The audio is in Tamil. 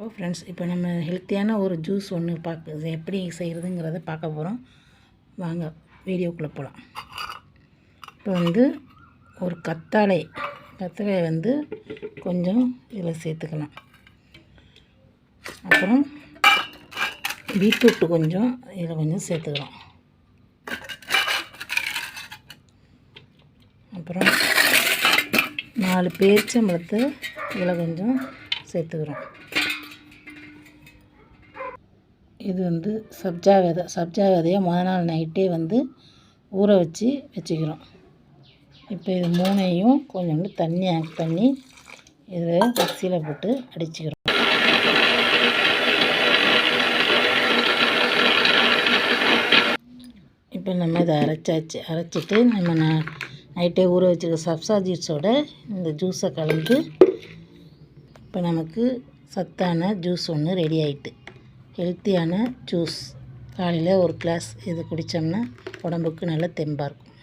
ஓ ஃப்ரெண்ட்ஸ் இப்போ நம்ம ஹெல்த்தியான ஒரு ஜூஸ் ஒன்று பார்க்க எப்படி செய்கிறதுங்கிறத பார்க்க போகிறோம் வாங்க வீடியோக்குள்ளே போகலாம் இப்போ வந்து ஒரு கத்தாழை கத்தாழை வந்து கொஞ்சம் இதில் சேர்த்துக்கலாம் அப்புறம் பீட்ரூட்டு கொஞ்சம் இதில் கொஞ்சம் சேர்த்துக்கிறோம் அப்புறம் நாலு பேரிச்சம்பழத்தை இதில் கொஞ்சம் சேர்த்துக்கிறோம். இது வந்து சப்ஜா விதை சப்ஜா விதையை மொதல் நாள் நைட்டே வந்து ஊற வச்சு வச்சுக்கிறோம். இப்போ இது மூணையும் கொஞ்சோண்டு தண்ணி ஆட் பண்ணி இதை மிக்சியில் போட்டு அடிச்சுக்கிறோம். இப்போ நம்ம இதை அரைச்சாச்சு. அரைச்சிட்டு நம்ம நைட்டே ஊற வச்சுருக்க சப்சா ஜூஸோட இந்த ஜூஸை கலந்து இப்போ நமக்கு சத்தான ஜூஸ் ஒன்று ரெடி ஆகிட்டு ஹெல்த்தியான ஜூஸ் காலையில் ஒரு கிளாஸ் இது குடித்தோம்னா உடம்புக்கு நல்ல தெம்பாக இருக்கும்.